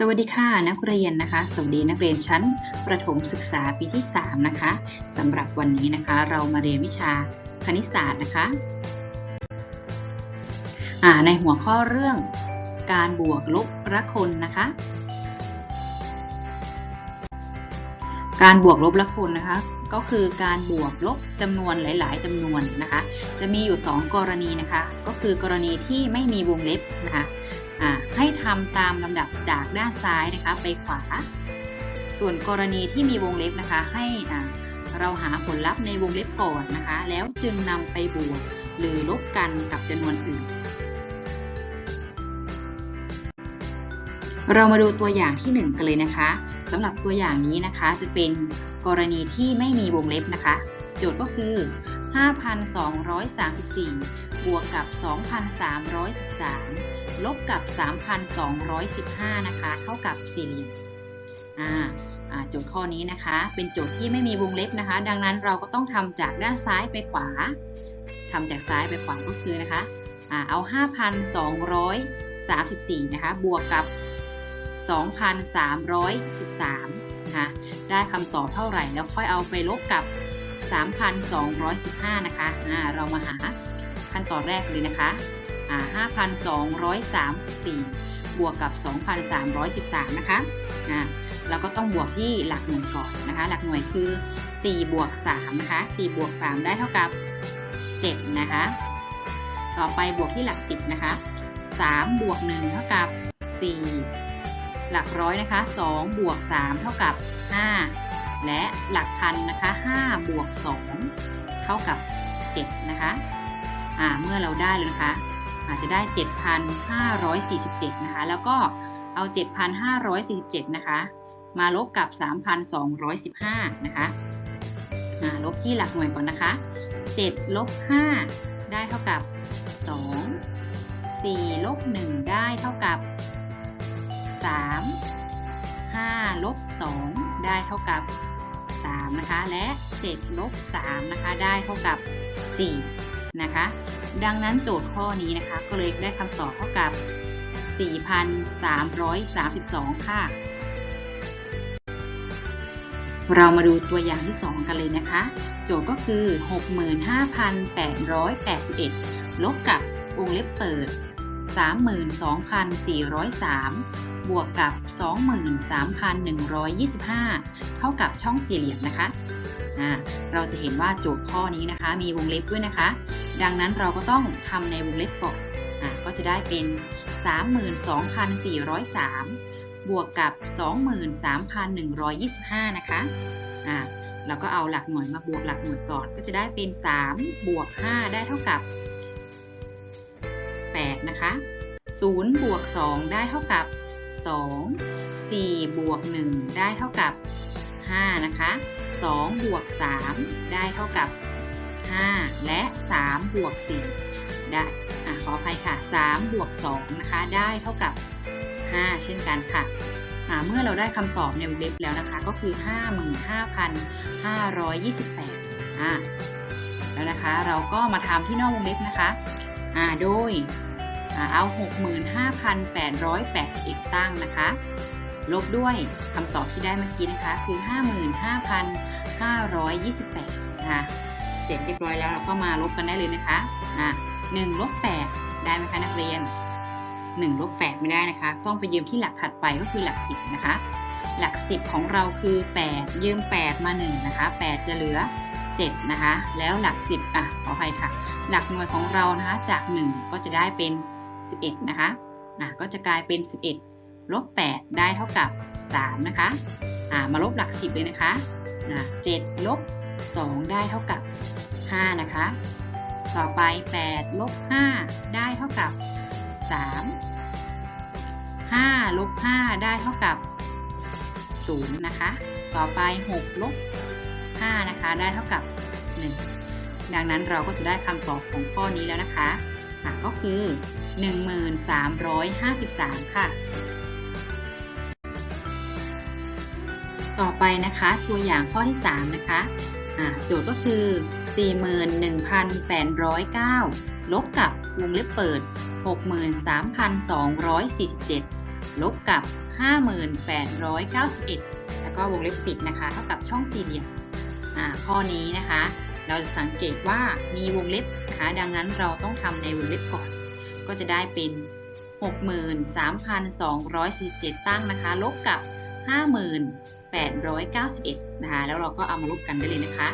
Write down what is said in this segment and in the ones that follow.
สวัสดีค่ะนักเรียนนะคะสวัสดีนักเรียนชั้นประถมศึกษาปีที่ 3 นะคะสำหรับวันนี้นะคะ เรามาเรียนวิชาคณิตศาสตร์นะคะในหัวข้อเรื่องการบวกลบละคนนะคะ การบวกลบละคนนะคะ ก็คือการบวกลบจำนวนหลาย ๆจำนวนนะคะ จะมีอยู่ 2 กรณีนะคะ ก็คือกรณีที่ไม่มีวงเล็บนะคะ ให้ทำตามลำดับจากด้านซ้ายนะคะไปขวา ส่วนกรณีที่มีวงเล็บนะคะ ให้เราหาผลลัพธ์ในวงเล็บก่อนนะคะ แล้วจึงนำไปบวกหรือลบกันกับจำนวนอื่น เรามาดูตัวอย่างที่ 1 กันเลยนะคะสำหรับตัวอย่างนี้นะคะจะเป็นกรณีที่ไม่มีวงเล็บนะคะ โจทย์ก็คือ 5,234 บวกกับ 2,313 ลบกับ 3,215 นะคะ เท่ากับสี่เหลี่ยมอ่าโจทย์ข้อนี้นะคะ เป็นโจทย์ที่ไม่มีวงเล็บนะคะ ดังนั้นเราก็ต้องทำจากด้านซ้ายไปขวาทำจากซ้ายไปขวาก็คือนะคะอ่าเอา 5,234 นะคะ บวกกับ 2,313 นะคะ ได้คำตอบเท่าไหร่แล้วค่อยเอาไปลบกับ 3,215 นะคะอ่าเรามาหา ขั้นตอนแรกเลยนะคะ5,234 บวกกับ 2,313 นะคะอ่าเราก็ต้องบวกที่หลักหน่วยก่อนนะคะ หลักหน่วยคือ 4 บวก 3 นะคะ 4 บวก 3 ได้เท่ากับ 7 นะคะ ต่อไปบวกที่หลัก 10 นะคะ 3 บวก 1 เท่ากับ 4 หลักร้อยนะคะ 2 บวก 3 เท่ากับ 5 และหลักพันนะคะ 5 บวก 2 เท่ากับ 7 นะคะ อ่าเมื่อเราได้เลยนะคะ อาจจะได้ 7,547 นะคะ แล้วก็เอา 7,547 นะคะ มาลบกับ 3,215 นะคะลบที่หลักหน่วยก่อนนะคะ 7 ลบ 5 ได้เท่ากับ 2 4 ลบ 1 ได้เท่ากับ 3 5 ลบ 2 ได้เท่ากับ 3 นะคะ และ 7 ลบ 3 นะคะ ได้เท่ากับ 4 นะคะ ดังนั้นโจทย์ข้อนี้นะคะ ก็เลยได้คำตอบเท่ากับ 4,332 ค่ะ เรามาดูตัวอย่างที่ 2 กันเลยนะคะ โจทย์ก็คือ 65,881 ลบกับวงเล็บเปิด 32,403 บวกกับ 23,125 เท่ากับช่องสี่เหลี่ยมนะคะ เราจะเห็นว่าโจทย์ข้อนี้นะคะ มีวงเล็บด้วยนะคะ ดังนั้นเราก็ต้องทำในวงเล็บก่อนอก็จะได้เป็น 32,403 บวกกับ 23,125 นะคะอ่าเราก็เอาหลักหน่วยมาบวกหลักหน่วยก่อน ก็จะได้เป็น 3 บวก 5 ได้เท่ากับ 8 นะคะ 0 บวก 2 ได้เท่ากับ 2 4 บวก 1 ได้เท่ากับ 5 นะคะ 2 บวก 3 ได้เท่ากับ 5 และ 3 บวก 4 ได้อขออภัยค่ะ 3 บวก 2 นะคะ ได้เท่ากับ 5 เช่นกันค่ะ เมื่อเราได้คำตอบในวงเล็บแล้วนะคะ ก็คือ 55,528อ่าแล้วนะคะ เราก็มาทำที่นอกวงเล็บนะคะอ่าโดยเอา 65,881 ตั้งนะคะ ลบด้วยคำตอบที่ได้เมื่อกี้นะคะ คือ 55,528นะคะเสร็จเรียบร้อยแล้วเราก็มาลบกันได้เลยนะคะอะ1ลบ8ได้ไหมคะนักเรียน1ลบ8ไม่ได้นะคะ ต้องไปยืมที่หลักถัดไปก็คือหลัก 10 นะคะ หลัก 10 ของเราคือ 8 ยืม 8 มา1นะคะ 8 จะเหลือ 7 นะคะ แล้วหลัก 10 อะขออภัยค่ะ หลักหน่วยของเรานะคะจาก 1 ก็จะได้เป็น 11 นะคะอะก็จะกลายเป็น 11 ลบ8ได้เท่ากับ 3 นะคะมาลบหลัก 10 เลยนะคะ7ลบ2ได้เท่ากับ 5 นะคะ ต่อไป 8 ลบ 5 ได้เท่ากับ 3 5 ลบ 5 ได้เท่ากับ 0 นะคะ ต่อไป 6 ลบ 5 นะคะ ได้เท่ากับ 1 ดังนั้นเราก็จะได้คำตอบของข้อนี้แล้วนะคะะก็คือ 1353 ค่ะ ต่อไปนะคะ ตัวอย่างข้อที่ 3 นะคะโจทย์ก็คือ 41,809 ลบกับวงเล็บเปิด 63,247 ลบกับ 5891 แล้วก็วงเล็บปิดนะคะ เท่ากับช่องสี่เหลี่ยมอ่าข้อนี้นะคะ เราจะสังเกตว่ามีวงเล็บนะคะดังนั้นเราต้องทำในวงเล็บก่อน ก็จะได้เป็น 63,247 ตั้งนะคะ ลบกับ 891 นะคะ แล้วเราก็เอามาลบกันได้เลยนะคะ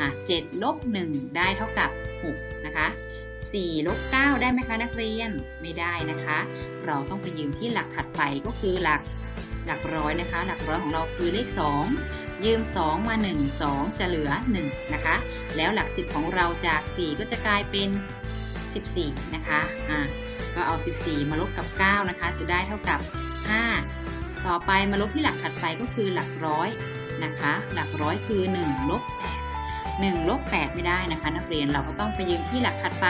อะ7ลบ1ได้เท่ากับ 6 นะคะ4ลบ9ได้ไหมคะนักเรียนไม่ได้นะคะ เราต้องไปยืมที่หลักถัดไปก็คือหลักหลักร้อยนะคะ หลักร้อยของเราคือเลข 2 ยืม 2 มา 1 2 จะเหลือ 1 นะคะ แล้วหลัก 10 ของเราจาก 4 ก็จะกลายเป็น 14 นะคะอะก็เอา 14 มาลบกับ 9 นะคะ จะได้เท่ากับ 5 ต่อไปมาลบที่หลักถัดไปก็คือหลักร้อยนะคะ หลักร้อยคือ1ลบ8 1ลบ8ไม่ได้นะคะ นักเรียนเราก็ต้องไปยืมที่หลักถัดไป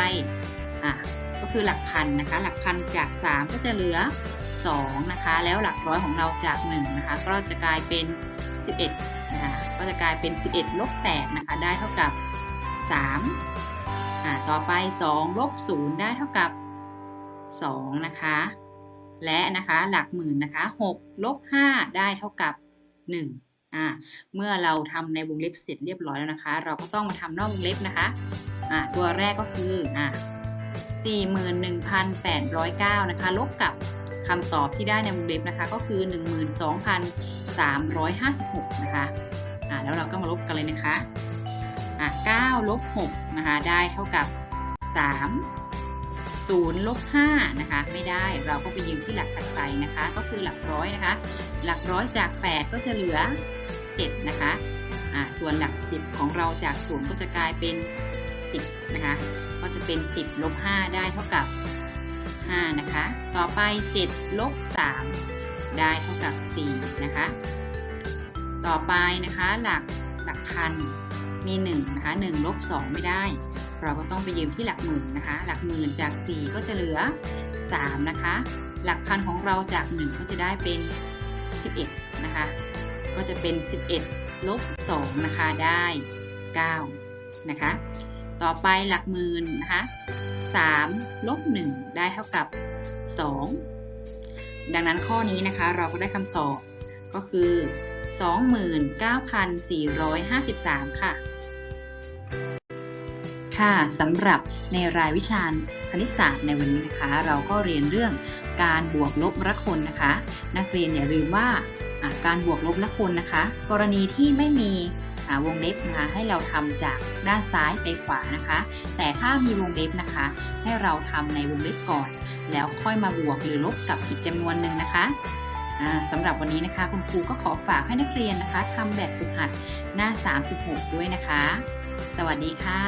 อะก็คือหลักพันนะคะ หลักพันจาก 3 ก็จะเหลือ 2 นะคะ แล้วหลักร้อยของเราจาก 1 นะคะ ก็จะกลายเป็น 11นะคะก็จะกลายเป็น 11ลบ8นะคะ ได้เท่ากับ 3 อ่าต่อไป 2 ลบ 0 ได้เท่ากับ 2 นะคะ และนะคะหลักหมื่นนะคะ6ลบ5ได้เท่ากับ 1 อ่า เมื่อเราทำในวงเล็บเสร็จเรียบร้อยแล้วนะคะ เราก็ต้องมาทำนอกวงเล็บนะคะ อ่า ตัวแรกก็คือ อ่า41,809นะคะ ลบกับคำตอบที่ได้ในวงเล็บนะคะ ก็คือ 12,356 นะคะ อ่า แล้วเราก็มาลบกันเลยนะคะ อ่า9ลบ6นะคะ ได้เท่ากับ 3 0ลบ5นะคะไม่ได้เราก็ไปยืมที่หลักถัดไปนะคะ ก็คือหลักร้อยนะคะ หลักร้อยจาก 8 ก็จะเหลือ 7 นะคะอ่าส่วนหลัก 10 ของเราจาก 0 ก็จะกลายเป็น 10 นะคะ ก็จะเป็น 10ลบ5ได้เท่ากับ 5 นะคะ ต่อไป 7 ลบ 3 ได้เท่ากับ 4 นะคะ ต่อไปนะคะหลักหลักพัน มี1นะคะ1ลบ2ไม่ได้ เราก็ต้องไปยืมที่หลักหมื่นนะคะ หลักหมื่นจาก 4 ก็จะเหลือ 3 นะคะ หลักพันของเราจาก 1 ก็จะได้เป็น 11 นะคะ ก็จะเป็น 11ลบ2นะคะได้9นะคะ ต่อไปหลักหมื่นนะคะ3ลบ1ได้เท่ากับ 2 ดังนั้นข้อนี้นะคะเราก็ได้คำตอบก็คือ 29,453 ค่ะ ค่ะสำหรับในรายวิชาคณิตศาสตร์ในวันนี้นะคะ เราก็เรียนเรื่องการบวกลบละคนนะคะ นักเรียนอย่าลืมว่าการบวกลบละคนนะคะ กรณีที่ไม่มีวงเล็บนะคะให้เราทำจากด้านซ้ายไปขวานะคะ แต่ถ้ามีวงเล็บนะคะ ให้เราทำในวงเล็บก่อน แล้วค่อยมาบวกหรือลบกับอีกจำนวนหนึ่งนะคะสำหรับวันนี้นะคะ คุณครูก็ขอฝากให้นักเรียนนะคะทำแบบฝึกหัดหน้า 36 ด้วยนะคะ สวัสดีค่ะ